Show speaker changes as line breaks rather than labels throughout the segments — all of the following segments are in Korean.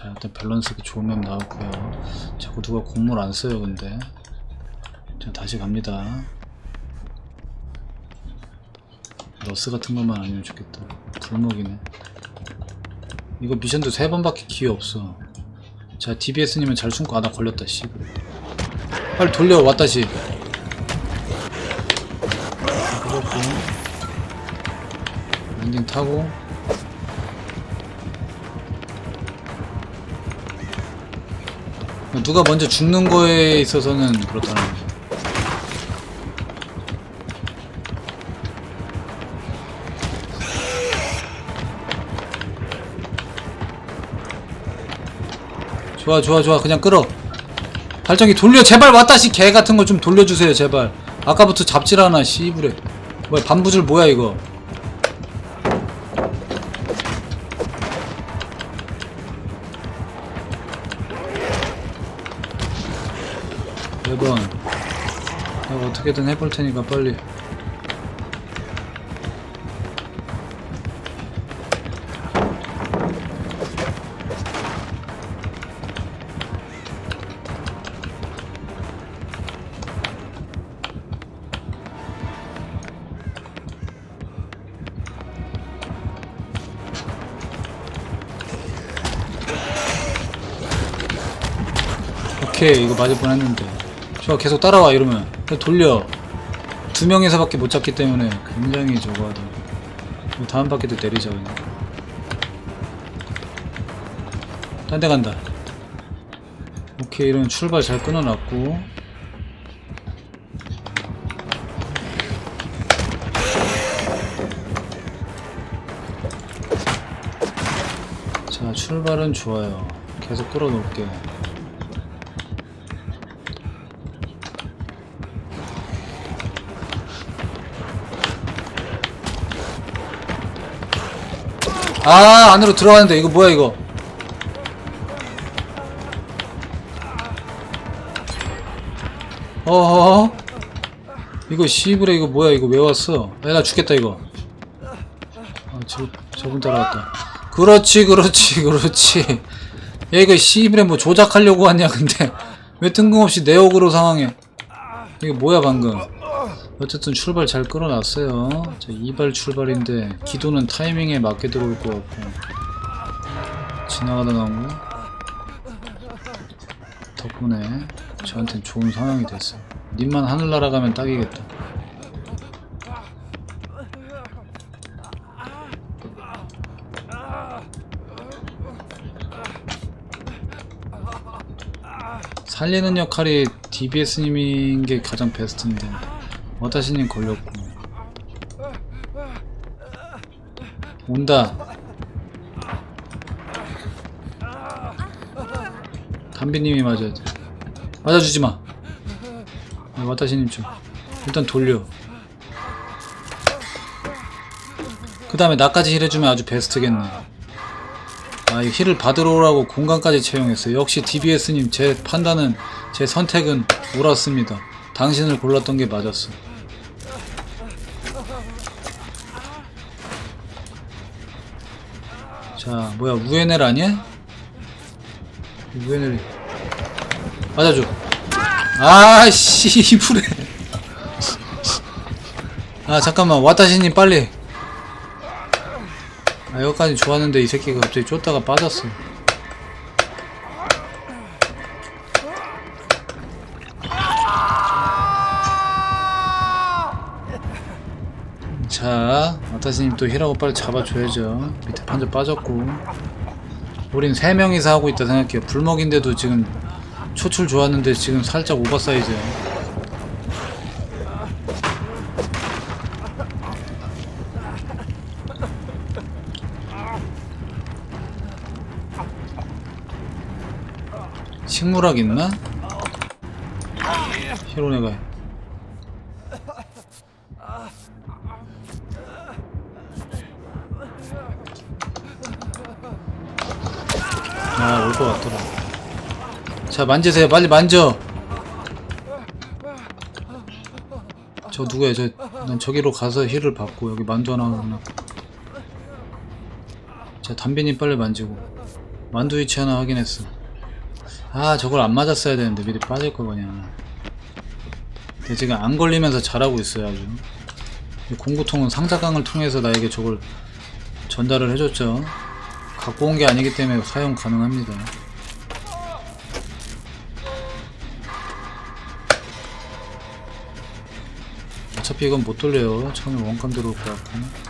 자 일단 밸런스가 좋은 맵 나왔고요. 자꾸 누가 곡물 안 써요 근데. 자 다시 갑니다. 러스 같은 것만 아니면 좋겠다. 불목이네. 이거 미션도 세 번밖에 기회 없어. 자 DBS님은 잘 숨고 아나 걸렸다 씨. 빨리 돌려 왔다시 그렇고 엔딩 타고 누가 먼저 죽는 거에 있어서는 그렇다는 거죠. 좋아 좋아 좋아. 그냥 끌어. 발전기 돌려. 제발 왔다시 개 같은 거 좀 돌려주세요 제발. 아까부터 잡질하나 씨부래 뭐야 반부줄 뭐야 이거 어떻게든 해볼 테니까 빨리. 오케이 이거 맞을 뻔했는데. 좋아 계속 따라와 이러면 돌려. 두 명에서밖에 못 잡기 때문에 굉장히 저거 하다. 이거 다음 바퀴도 내리자 그냥. 딴 데 간다. 오케이 이러면 출발 잘 끊어놨고. 자 출발은 좋아요. 계속 끌어놓을게 아 안으로 들어가는데. 이거 뭐야 이거? 어허. 이거 씨부레 이거 뭐야? 이거 왜 왔어? 야 나 죽겠다 이거. 아 저, 저분 따라왔다. 그렇지 그렇지 그렇지. 야 이거 씨부레 뭐 조작하려고 왔냐 근데. 왜 뜬금없이 내역으로 상황에 이게 뭐야 방금 어쨌든 출발 잘 끌어놨어요. 자, 이발 출발인데 기도는 타이밍에 맞게 들어올 것 같고 지나가다 나온 거 덕분에 저한텐 좋은 상황이 됐어. 님만 하늘나라 가면 딱이겠다. 살리는 역할이 DBS님인 게 가장 베스트인데 와타시님 걸렸고. 온다. 담비님이 맞아야 돼 맞아주지마. 아, 와타시님 좀. 일단 돌려. 그 다음에 나까지 힐해주면 아주 베스트겠네. 아, 이 힐을 받으러 오라고 공간까지 채용했어요. 역시 DBS님 제 판단은 제 선택은 옳았습니다. 당신을 골랐던 게 맞았어. 자, 뭐야 우에넬 아니야? 우에넬이 맞아줘. 아씨 이불에. 아 잠깐만 와타시님 빨리. 아 여기까지 좋았는데 이 새끼가 갑자기 쫓다가 빠졌어 아타시님 또 힐하고 빨리 잡아줘야죠. 밑에 판자 빠졌고. 우린 세 명이서 하고 있다 생각해요. 불먹인데도 지금 초출 좋았는데 지금 살짝 오버사이즈야 식물학 있나? 히로네가 아, 올 것 같더라. 자, 만지세요. 빨리 만져. 저 누구야? 저, 난 저기로 가서 힐을 받고, 여기 만두 하나 하나. 자, 담비님 빨리 만지고. 만두 위치 하나 확인했어 아 저걸 안 맞았어야 되는데 미리 빠질 거 그냥 근데 지금 안 걸리면서 잘하고 있어요 아주 이 공구통은 상자강을 통해서 나에게 저걸 전달을 해줬죠 갖고 온 게 아니기 때문에 사용 가능합니다. 어차피 이건 못 돌려요. 처음에 원감 들어올 것 같고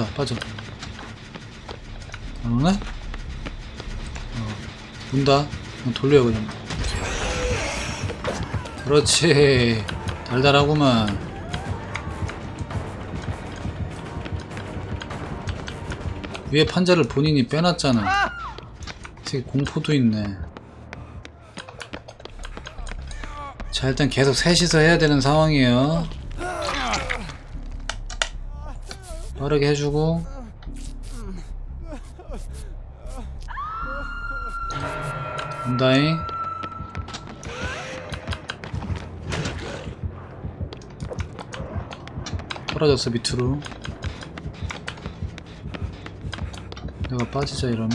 온다 빠져. 안 오네? 어 온다 돌려 그냥. 그렇지. 달달하구만. 위에 판자를 본인이 빼놨잖아. 되게 공포도 있네. 자 일단 계속 셋이서 해야 되는 상황이에요 빠르게 해주고. 온다잉 떨어졌어 밑으로. 내가 빠지자 이러면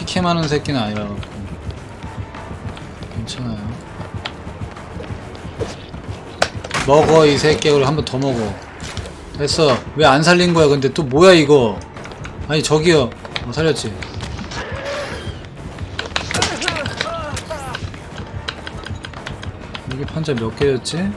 키캠하는 새끼는 아니라갖고. 괜찮아요. 먹어 이 새끼 그리고 한번 더 먹어. 됐어. 왜 안 살린 거야 근데? 또 뭐야 이거? 아니 저기요. 어, 살렸지. 여기 판자 몇 개였지?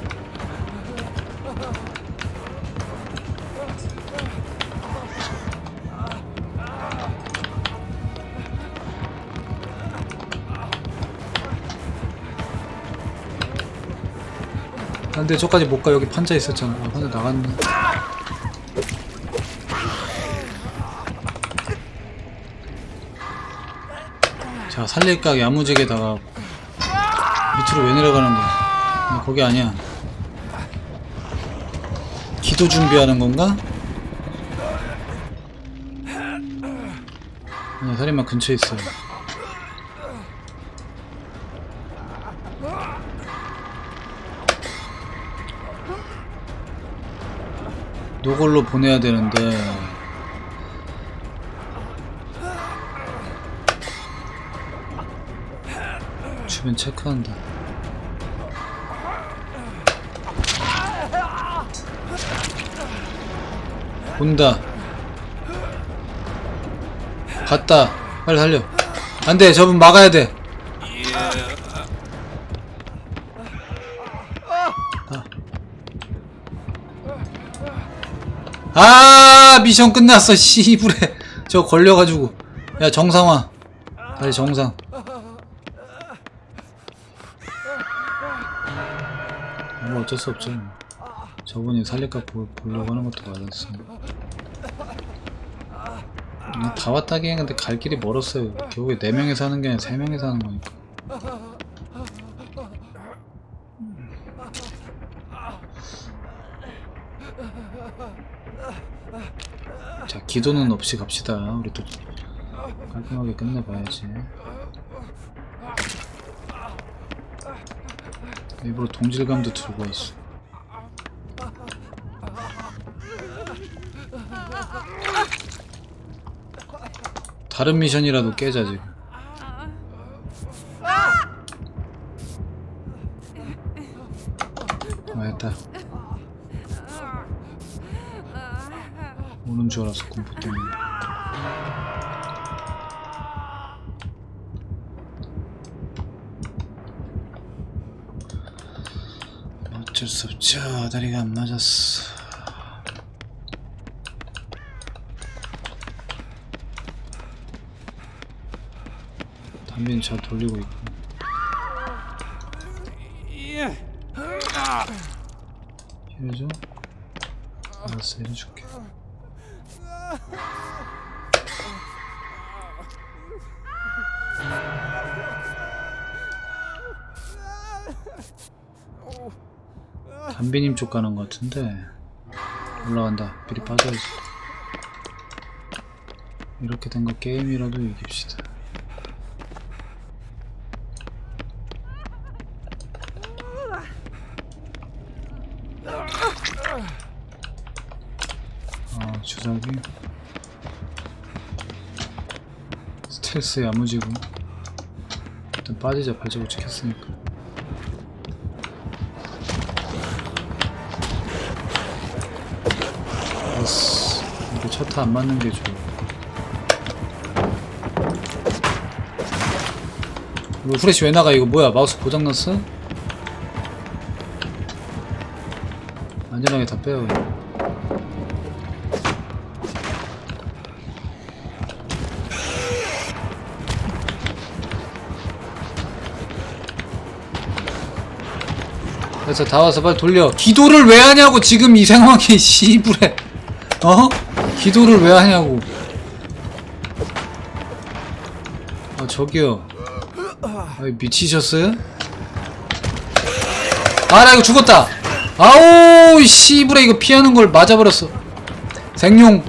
안돼 저까지 못 가. 여기 판자 있었잖아. 아, 판자 나갔네. 자 살릴까 야무지게다가 밑으로 왜 내려가는 거야? 근데 거기 아니야. 기도 준비하는 건가? 아니 살인마 근처에 있어요 노골로 보내야 되는데. 주변 체크한다. 온다. 갔다. 빨리 살려. 안돼. 저분 막아야 돼 아 미션 끝났어 씨부레 저 걸려가지고. 야 정상화. 빨리 정상. 뭐 어쩔 수 없죠 저분이 살릴까 보, 보려고 하는 것도 맞았어 음, 다 왔다기 했는데 갈 길이 멀었어요. 결국에 4명이서 하는 게 아니라 3명이서 하는 거니까 기도는 없이 갑시다. 우리 또 깔끔하게 끝내봐야지. 일부러 동질감도 들고 있어. 다른 미션이라도 깨자 지금. 아 됐다 오는 줄 알았어 공포 때문에. 어쩔 수 없죠. 다리가 안 맞았어. 담비는 잘 돌리고 있고. 힐좀 알았어 해줄게 담비님 쪽 가는 것 같은데. 올라간다. 미리 빠져야지 이렇게 된 거 게임이라도 이깁시다 아 주사기 스텔스 야무지고 일단 빠지자. 발자국 찍혔으니까. 됐어. 이거 첫타 안 맞는 게 좋아. 이거 후레쉬 왜 나가? 이거 뭐야? 마우스 고장났어? 안전하게 다 빼요 그냥. 그래서 다 와서 빨리 돌려. 기도를 왜 하냐고 지금 이 상황에 씨부레 어? 기도를 왜 하냐고. 아 저기요. 아 미치셨어요? 아 나 이거 죽었다. 아우 씨부레 이거 피하는 걸 맞아버렸어. 생용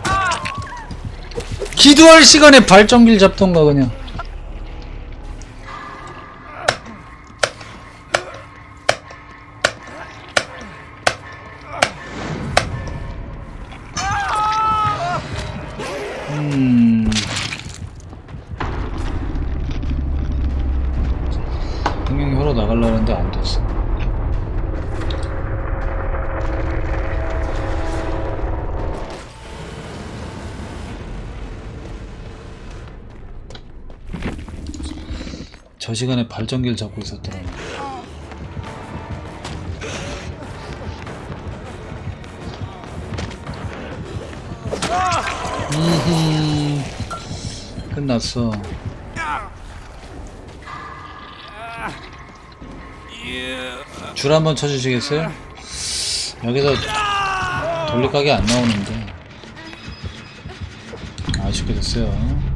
기도할 시간에 발전기를 잡던가 그냥 음. 분명히 혀로 나가려고 했는데 안 됐어. 저 시간에 발전기를 잡고 있었더라고. 음, 끝났어. 줄 한번 쳐주시겠어요? 여기서 돌리각이 안 나오는데 아쉽게 됐어요.